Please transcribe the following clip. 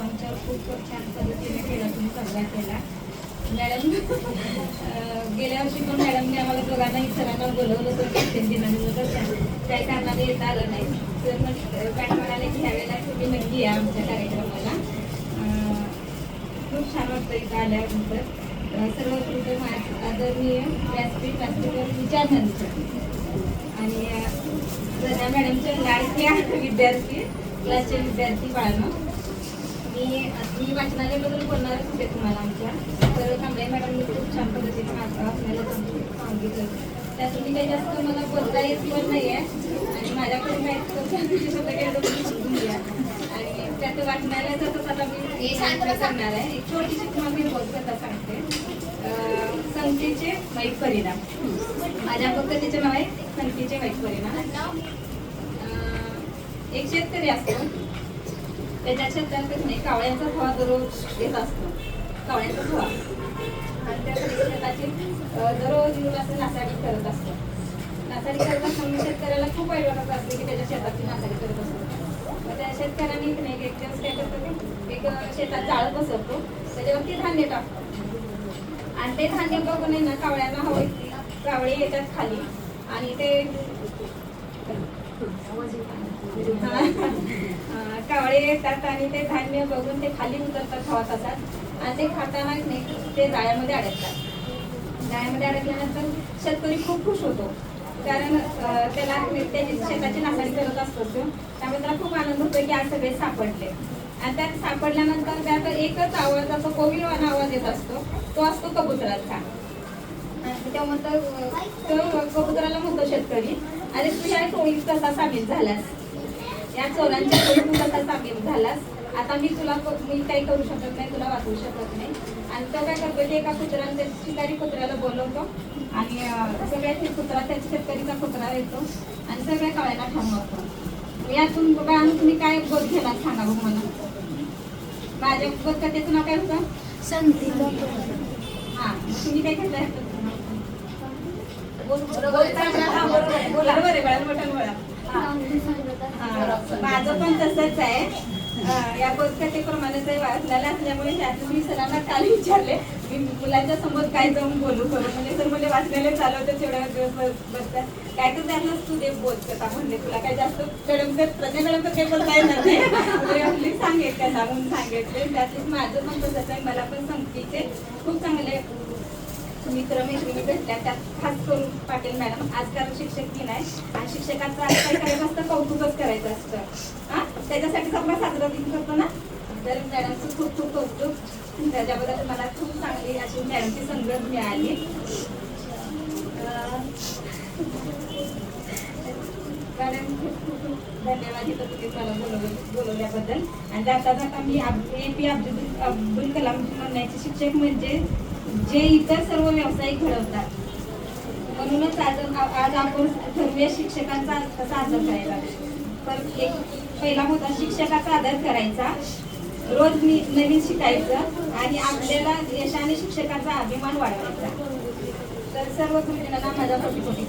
आमच्यावर खूप छान पद्धतीने केला तुम्ही सगळा केला मॅडम गेल्या वर्षी पण मॅडमने आम्हाला दोघांनाही सरांना बोलवलं होतं शिक्षण दिनानिमित्त त्या- काही कारणाने येता आलं नाही. तर मग काय म्हणाले की ह्यावेळेला तुम्ही नक्की या आमच्या कार्यक्रमाला. खूप छान वाटतं इथं आल्यानंतर. सर्व सर्वप्रथम आदरणीय व्यासपीठ व्यासपीठावर विचारनंतर आणि मॅडमच्या लाडक्या विद्यार्थी क्लासचे विद्यार्थी बाळांना. मी मी बोलणारच होते तुम्हाला आमच्या. तर कांबळे मॅडमनी खूप छान पद्धतीने माझं वाचनालय सांगितलं. मी काही जास्त मला बोलता येत पण नाही आहे आणि माझ्याकडून घ्या आणि त्यात वाचनालयाचं आता मी करणार आहे. एक छोटीशी तुम्हाला मी बोलकथा सांगते. संगतीचे वाईट परिणाम. माझ्या पद्धतीचे नाव आहे संगतीचे वाईट परिणाम. एक शेतकरी असतो. त्याच्या शेतात नाही कावळ्यांचा थवा दररोज येत असतो. कावळ्यांचा थवा. आणि त्या शेताची दररोज येऊन असं नासाडी करत असतो. नासाडी करत असताना शेतकऱ्याला खूप वाईट वाटत असते की त्याच्या शेताची नासाडी करत असतो. मग त्या शेतकऱ्यांनी नाही एक दिवस काय करतो एक शेतात जाळत बसवतो. त्याच्यावरती धान्य टाकतो. आणि ते धान्य बघून आहे ना कावळ्यांना हवं कावळे येतात खाली. आणि ते कावळे येतात आणि ते धान्य बघून ते खाली उतरतात खावत असतात आणि ते खाताना ते जाळ्यामध्ये अडकतात. जाळ्यामध्ये अडकल्यानंतर शेतकरी खूप खुश होतो. कारण त्याला त्याची शेताची नासाडी करत असतो तो. त्यामुळे त्याला खूप आनंद होतो की आज सगळे सापडले. आणि त्यात सापडल्यानंतर त्यात एकच आवाज असतो कोविलवाना आवाज येत असतो. तो असतो कबुतराचा. आणि तेव्हा म्हणतो तो कबुतराला म्हणतो शेतकरी अरे तू या टोळीत कसा सामील झालास. या चोरांच्या टोळीत तू कसा सामील झालास. आता मी तुला मी काही करू शकत नाही तुला वाचवू शकत नाही. आणि तो काय करतो की एका कुत्र्याला त्या शिकारी कुत्र्याला बोलवतो आणि सगळ्या ते कुत्रा त्या शेतकरीचा कुत्रा येतो आणि सगळ्या कावळ्यांना थांबवतो यातून बघा तुम्ही काय बोध घेणार सांगा बघ मला. माझ्या बोधकथेचं नाव काय होतं? संगतीचा हा तुम्ही काय घेतलं बरोबर आहे बाळा मोठं बोला हा. हा, माझं पण तसंच आहे. या पद्धतीप्रमाणे ते वाचलेलं असल्यामुळे मी सरांना काल विचारले की मुलांच्या समोर काय जाऊन बोलू करू म्हणजे सर म्हणजे वाचलेले चालवते तेवढ्या दिवस बसतात काय तर त्यांनाच तू दे बोध कथा म्हणले तुला काय जास्त मॅडम प्रत्येक प्रज्ञा मॅडम काही बोलता येणार नाही आपली सांगेल का सांगून सांगितले त्यातून माझं पण तसंच आहे मला पण संगतीचे खूप चांगले मित्र मैत्रिणी भेटल्या. त्यात खास करून पाटील मॅडम आजकाल शिक्षक दिन आहे आणि शिक्षकाचं आज काय करायचं असतं कौतुकच करायचं असतं. हा? त्याच्यासाठी आपण साजरा दिन करतो ना? तर मॅडमचं खूप खूप कौतुक. त्याच्याबद्दल मला खूप चांगली अशी मॅडमची संगत मिळाली. मॅडम खूप खूप धन्यवाद तुम्ही मला बोलवलं बोलवल्याबद्दल. आणि जाता जाता मी ए पी अब्दुल अब्दुल कलाम म्हणण्याचे शिक्षक म्हणजे जे इतर सर्व व्यावसायिक घडवतात. म्हणूनच आज आज आपण धर्मीय शिक्षकांचा कसा आदर करायला तर एक पहिला होता शिक्षकाचा आदर करायचा. रोज नवीन शिकायचं आणि आपल्याला यशाने शिक्षकाचा अभिमान वाढवायचा. तर सर्व गुरुजनांना माझ्या कोटी कोटी